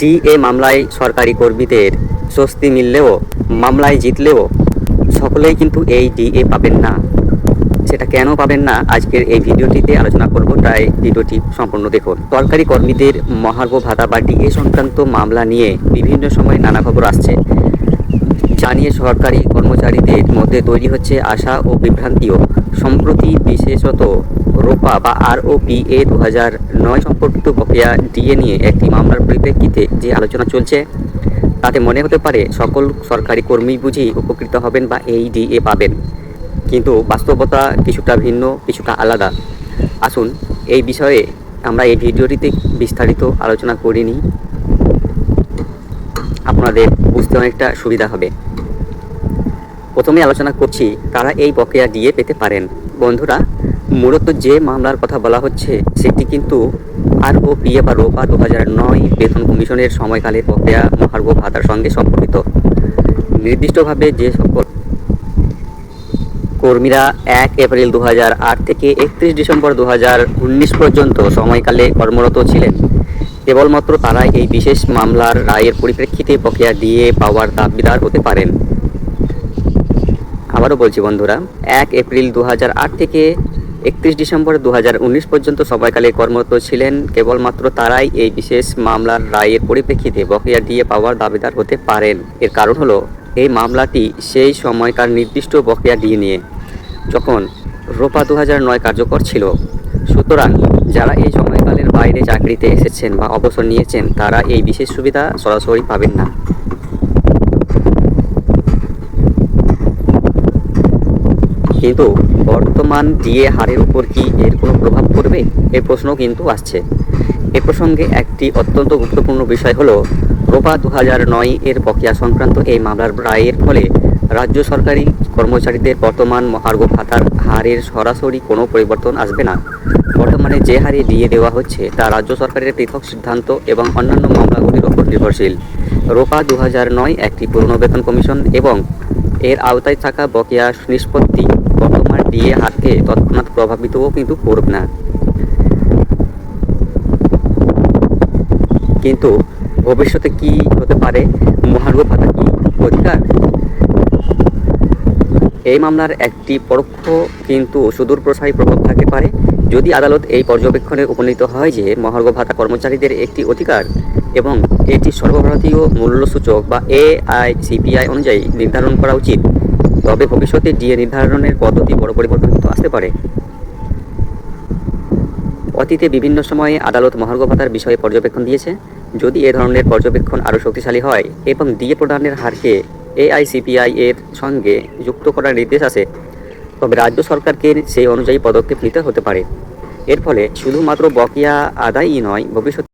DA মামলায় সরকারি কর্মীদের স্বস্তি মিললেও, মামলায় জিতলেও সকলেই কিন্তু এই ডিএ পাবেন না। সেটা কেন পাবেন না? আজকের এই ভিডিওটিতে আলোচনা করব, তাই ভিডিওটি সম্পূর্ণ দেখুন। সরকারি কর্মীদের মহার্ঘ ভাতা বা ডিএ সংক্রান্ত মামলা নিয়ে বিভিন্ন সময় নানা খবর আসছে। জানিয়ে সরকারি কর্মচারীদের মধ্যে তৈরি হচ্ছে আশা ও বিভ্রান্তিও। সম্প্রতি বিশেষত রোপা বা আর ও পি এ দু হাজার নয় সম্পর্কিত বকেয়া ডিএ নিয়ে একটি মামলার পরিপ্রেক্ষিতে যে আলোচনা চলছে, তাতে মনে হতে পারে সকল সরকারি কর্মী বুঝি উপকৃত হবেন বা এই ডিএ পাবেন। কিন্তু বাস্তবতা কিছুটা ভিন্ন, কিছুটা আলাদা। আসুন, এই বিষয়ে আমরা এই ভিডিওটিতে বিস্তারিত আলোচনা করিনি। আপনাদের বুঝতে অনেকটা সুবিধা হবে। প্রথমে আলোচনা করছি তারা এই বকেয়া দিয়ে পেতে পারেন। বন্ধুরা, মূলত যে মামলার কথা বলা হচ্ছে, সেটি কিন্তু আর ও পিএ বা রোপা দু হাজার নয় বেতন কমিশনের সময়কালের বকেয়া মহার্ঘ ভাতার সঙ্গে সম্পর্কিত। নির্দিষ্টভাবে যে সকল কর্মীরা এক এপ্রিল দু থেকে একত্রিশ ডিসেম্বর দু হাজার উনিশ পর্যন্ত সময়কালে কর্মরত ছিলেন। কেবলমাত্র তারা এই বিশেষ মামলার রায়ের পরিপ্রেক্ষিতে বকেয়া দিয়ে পাওয়ার দাবিদার হতে পারেন। আবারও বলছি বন্ধুরা, এক এপ্রিল দু থেকে একত্রিশ ডিসেম্বর দু হাজার উনিশ পর্যন্ত সময়কালে কর্মরত ছিলেন। কেবলমাত্র তারাই এই বিশেষ মামলার রায়ের পরিপ্রেক্ষিতে বকেয়া দিয়ে পাওয়ার দাবিদার হতে পারেন। এর কারণ হলো, এই মামলাটি সেই সময়কার নির্দিষ্ট বকেয়া দিয়ে নিয়ে, যখন রোপা দু নয় কার্যকর ছিল। সুতরাং যারা এই সময়কালের বাইরে চাকরিতে এসেছেন বা অবসর নিয়েছেন, তারা এই বিশেষ সুবিধা সরাসরি পাবেন না। কিন্তু বর্তমান ডিএ হারের উপর কি এর কোনো প্রভাব পড়বে? এই প্রশ্ন কিন্তু আসছে। এ প্রসঙ্গে একটি অত্যন্ত গুরুত্বপূর্ণ বিষয় হলো, রোপা দু হাজার নয় এর বকেয়া সংক্রান্ত এই মামলার রায়ের ফলে রাজ্য সরকারি কর্মচারীদের বর্তমান মহার্ঘ ভাতার হারের সরাসরি কোনো পরিবর্তন আসবে না। বর্তমানে যে হারে দিয়ে দেওয়া হচ্ছে, তা রাজ্য সরকারের পৃথক সিদ্ধান্ত এবং অন্যান্য মামলাগুলির ওপর নির্ভরশীল। রোপা দু হাজার নয় একটি পুরনো বেতন কমিশন এবং এর আওতায় থাকা বকেয়া নিষ্পত্তি বর্তমান হাতকে তৎক্ষণাৎ প্রভাবিতও কিন্তু করবে না। কিন্তু ভবিষ্যতে কি হতে পারে? মহার্ঘ ভাতা কি অধিকার? এই মামলার একটি পরোক্ষ কিন্তু সুদূর প্রসারী প্রভাব থাকতে পারে। যদি আদালত এই পর্যবেক্ষণে উপনীত হয় যে মহার্ঘ ভাতা কর্মচারীদের একটি অধিকার এবং এটি সর্বভারতীয় মূল্যসূচক বা এ আই সিপিআই অনুযায়ী নির্ধারণ করা উচিত তবে ভবিষ্যতে ডিএ নির্ধারণের পদ্ধতি বড় পরিবর্তন কিন্তু আসতে পারে। অতীতে বিভিন্ন সময়ে আদালত মহার্ঘ ভাতার বিষয়ে পর্যবেক্ষণ দিয়েছে। যদি এ ধরনের পর্যবেক্ষণ আরও শক্তিশালী হয় এবং ডিএ প্রদানের হারকে এআইসিপিআই এর সঙ্গে যুক্ত করার নির্দেশ আছে, তবে রাজ্য সরকারকে সেই অনুযায়ী পদক্ষেপ নিতে হতে পারে। এর ফলে শুধুমাত্র বকেয়া আদায়ই নয়, ভবিষ্যতে